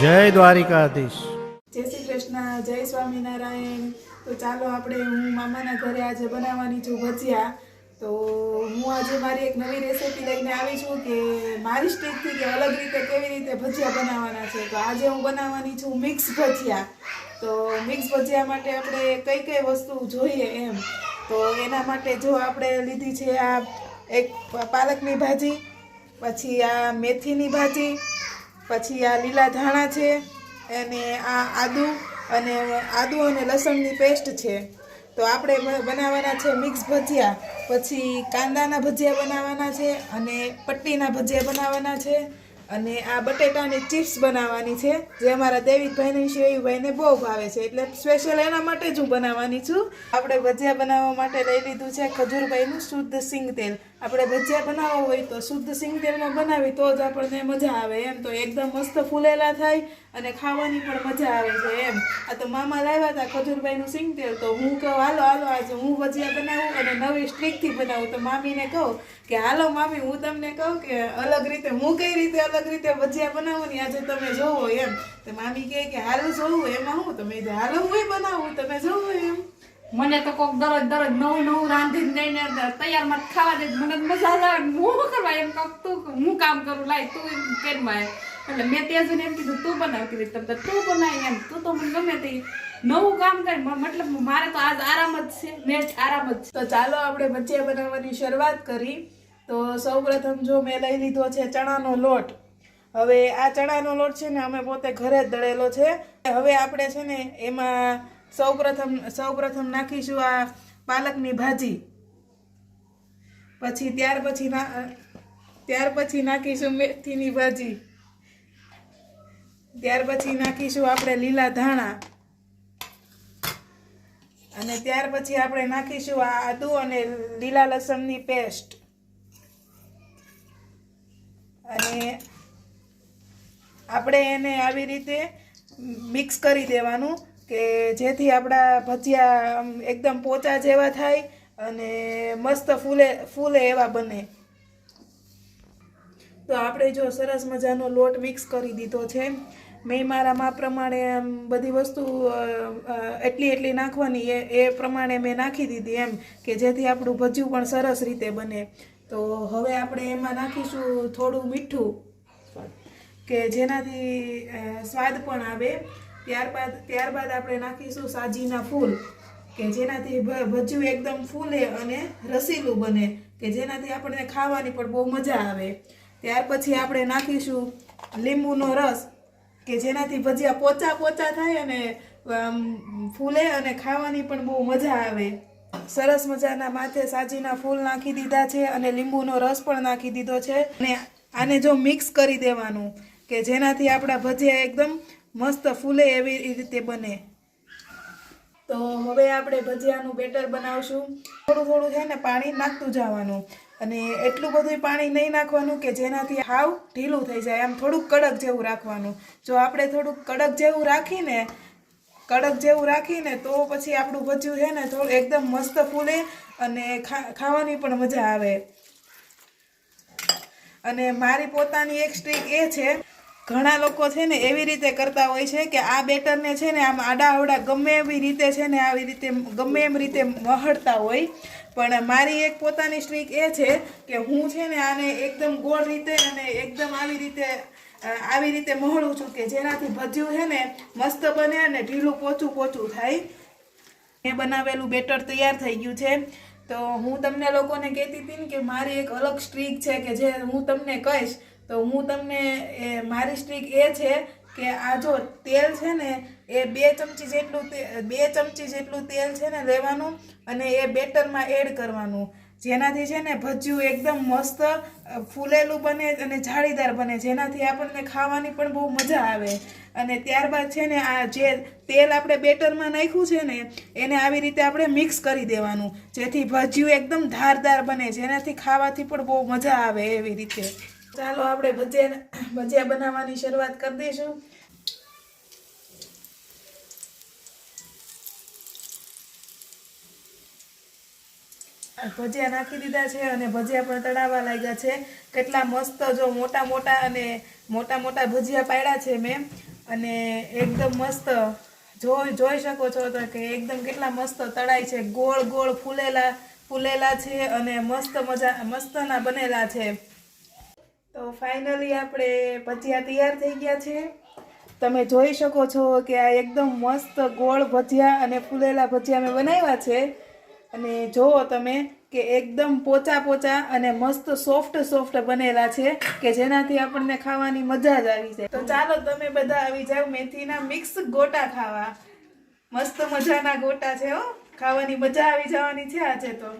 જય દ્વારિકાધીશ. જય શ્રી કૃષ્ણ, જય સ્વામિનારાયણ. તો ચાલો આપણે હું મામાના ઘરે આજે બનાવવાની છું ભજીયા. તો હું આજે મારી એક નવી રેસીપી લઈને આવી છું કે મારી સ્ટેજથી કે અલગ રીતે કેવી રીતે ભજીયા બનાવવાના છે. તો આજે હું બનાવવાની છું મિક્સ ભજીયા. તો મિક્સ ભજીયા માટે આપણે કઈ કઈ વસ્તુ જોઈએ એમ. તો એના માટે જો આપણે લીધી છે આ એક પાલકની ભાજી, પછી આ મેથીની ભાજી પછી આ લીલા ધાણા છે, અને આ આદુ અને આદુ અને લસણની પેસ્ટ છે. તો આપણે બનાવવાના છે મિક્સ ભજીયા. પછી કાંદાના ભજીયા બનાવવાના છે અને પટ્ટીના ભજીયા બનાવવાના છે. અને આ બટેટાની ચિપ્સ બનાવવાની છે. જે અમારા દેવીભાઈને શિવભાઈને બહુ ભાવે છે. એટલે સ્પેશિયલ એના માટે જ હું બનાવવાની છું. આપણે ભજીયા બનાવવા માટે લઈ લીધું છે ખજૂરભાઈનું શુદ્ધ સિંગ તેલ. આપણે ભજીયા બનાવવા હોય તો શુદ્ધ સિંગ તેલમાં બનાવી તો જ આપણને મજા આવે એમ. તો એકદમ મસ્ત ફૂલેલા થાય અને ખાવાની પણ મજા આવે છે એમ. આ તો મામા લાવ્યા હતા ખજૂરભાઈનું સિંગ તેલ તો હું કહું, હાલો હાલો, આજે હું ભજીયા બનાવું અને નવી સ્ટ્રીકથી બનાવું. તો મામીને કહું કે, હાલો, મામી, હું તમને કહું કે અલગ રીતે, હું કઈ રીતે અલગ રીતે ભજીયા બનાવું ને આજે તમે જોવો એમ. તો મામી કહે કે, હાલ જોવું એમાં હું તમે હાલો, હું બનાવું, તમે જોવો એમ. મને તો કોક દરરોજ દરરોજ નવું નવું રાંધીને લઈને તૈયારમાં ખાવા દે. મને મજા આવે. હું કરવા? એમ કહું તું હું કામ કરું? લાય, તું એમ કેરમાં એટલે મેં ત્યાં એમ કીધું, તું બનાવ કીધું તમે તું બનાવી એમ. તું તો મને ગમે તે. નવું કામ કરે. મતલબ મારે તો આજ આરામ જ છે. મેં આરામ જ તો ચાલો આપણે ભજીયા બનાવવાની શરૂઆત કરી. તો સૌપ્રથમ જો મેં લઈ લીધો છે ચણાનો લોટ. હવે આ ચણાનો લોટ છે ને અમે પોતે ઘરે જ દળેલો છે. હવે આપણે છે ને એમાં સૌપ્રથમ સૌપ્રથમ નાખીશું આ પાલકની ભાજી. પછી ત્યાર પછી ત્યાર પછી નાખીશું મેથીની ભાજી. ત્યાર પછી નાખીશું આપણે લીલા ધાણા. અને ત્યાર પછી આપણે નાખીશું આ આદુ અને લીલા લસણની પેસ્ટ. અને આપણે એને આવી રીતે મિક્સ કરી દેવાનું. કે જેથી આપણા ભજીયા એકદમ પોચા જેવા થાય અને મસ્ત ફૂલે ફૂલે એવા બને. તો આપણે જો સરસ મજાનો લોટ મિક્સ કરી દીધો છે. મેં મારા માપ પ્રમાણે આમ બધી વસ્તુ એટલી એટલી નાખવાની, એ એ પ્રમાણે મેં નાખી દીધી એમ, કે જેથી આપણું ભજીયું પણ સરસ રીતે બને. તો હવે આપણે એમાં નાખીશું થોડું મીઠું, કે જેનાથી સ્વાદ પણ આવે. ત્યારબાદ ત્યારબાદ આપણે નાખીશું સાજીના ફૂલ, કે જેનાથી ભજીયું એકદમ ફૂલે અને રસીલું બને, કે જેનાથી આપણને ખાવાની પણ બહુ મજા આવે. ત્યાર પછી આપણે નાખીશું લીંબુનો રસ, કે જેનાથી ભજીયા પોચા પોચા થાય અને ફૂલે અને ખાવાની પણ બહુ મજા આવે. સરસ મજાના માથે સાજીના ફૂલ નાખી દીધા છે અને લીંબુનો રસ પણ નાખી દીધો છે. અને આને જો મિક્સ કરી દેવાનું, કે જેનાથી આપણા ભજીયા એકદમ મસ્ત ફૂલે એવી રીતે બને. તો હવે આપણે ભજીયાનું બેટર બનાવશું. થોડું થોડું છે ને પાણી નાખતું જવાનું. અને એટલું બધું પાણી નહીં નાખવાનું કે જેનાથી હાવ ઢીલું થઈ જાય. આમ થોડુંક કડક જેવું રાખવાનું. જો આપણે થોડુંક કડક જેવું રાખીને, કડક જેવું રાખીને તો પછી આપણું ભજીયું છે ને થોડું એકદમ મસ્ત ફૂલે અને ખાવાની પણ મજા આવે. અને મારી પોતાની એક સ્ટ્રીક એ છે ઘણા લોકો છે ને એવી રીતે કરતા હોય છે કે આ બેટરને છે ને આમ આડા અવડા ગમે એવી રીતે છે ને આવી રીતે ગમે એમ રીતે મહળતા હોય. પણ મારી એક પોતાની સ્ટ્રીક એ છે કે હું છે ને આને એકદમ ગોળ રીતે અને એકદમ આવી રીતે આવી રીતે મહળું છું કે જેનાથી ભજીયું છે ને મસ્ત બને અને ઢીલું પોચું પોચું થાય. એ બનાવેલું બેટર તૈયાર થઈ ગયું છે. તો હું તમને લોકોને કહેતી હતી ને કે મારી એક અલગ સ્ટ્રીક છે કે જે હું તમને કહીશ તો હું તમને એ, મારી સ્ટ્રીક એ છે કે આ જો તેલ છે ને, એ બે ચમચી જેટલું બે ચમચી જેટલું તેલ છે ને લેવાનું અને એ બેટરમાં એડ કરવાનું. જેનાથી છે ને ભજીયું એકદમ મસ્ત ફૂલેલું બને અને જાળીદાર બને. જેનાથી આપણને ખાવાની પણ બહુ મજા આવે. અને ત્યારબાદ છે ને આ જે તેલ આપણે બેટરમાં નાખ્યું છે ને, એને આવી રીતે આપણે મિક્સ કરી દેવાનું. જેથી ભજીયું એકદમ ધારદાર બને. જેનાથી ખાવાથી પણ બહુ મજા આવે એવી રીતે. ચાલો આપણે ભજીયા ભજીયા બનાવવાની શરૂઆત કરી દઈશું. ભજીયા નાખી દીધા છે અને ભજીયા પણ તળાવવા લાગ્યા છે. કેટલા મસ્ત જો મોટા મોટા અને મોટા મોટા ભજીયા પાડ્યા છે મેં. અને એકદમ મસ્ત જોઈ જોઈ શકો છો તો કે એકદમ કેટલા મસ્ત તળાય છે. ગોળ ગોળ ફૂલેલા ફૂલેલા છે અને મસ્ત મજા મસ્તના બનેલા છે. તો ફાઇનલી આપણે ભજીયા તૈયાર થઈ ગયા છે. તમે જોઈ શકો છો કે આ એકદમ મસ્ત ગોળ ભજીયા અને ફૂલેલા ભજીયા મેં બનાવ્યા છે. અને જુઓ તમે કે એકદમ પોચા પોચા અને મસ્ત સોફ્ટ સોફ્ટ બનેલા છે કે જેનાથી આપણને ખાવાની મજા જ આવી જાય. તો ચાલો તમે બધા આવી જાઓ મેથીના મિક્સ ગોટા ખાવા. મસ્ત મજાના ગોટા છે હો. ખાવાની મજા આવી જવાની છે આજે તો.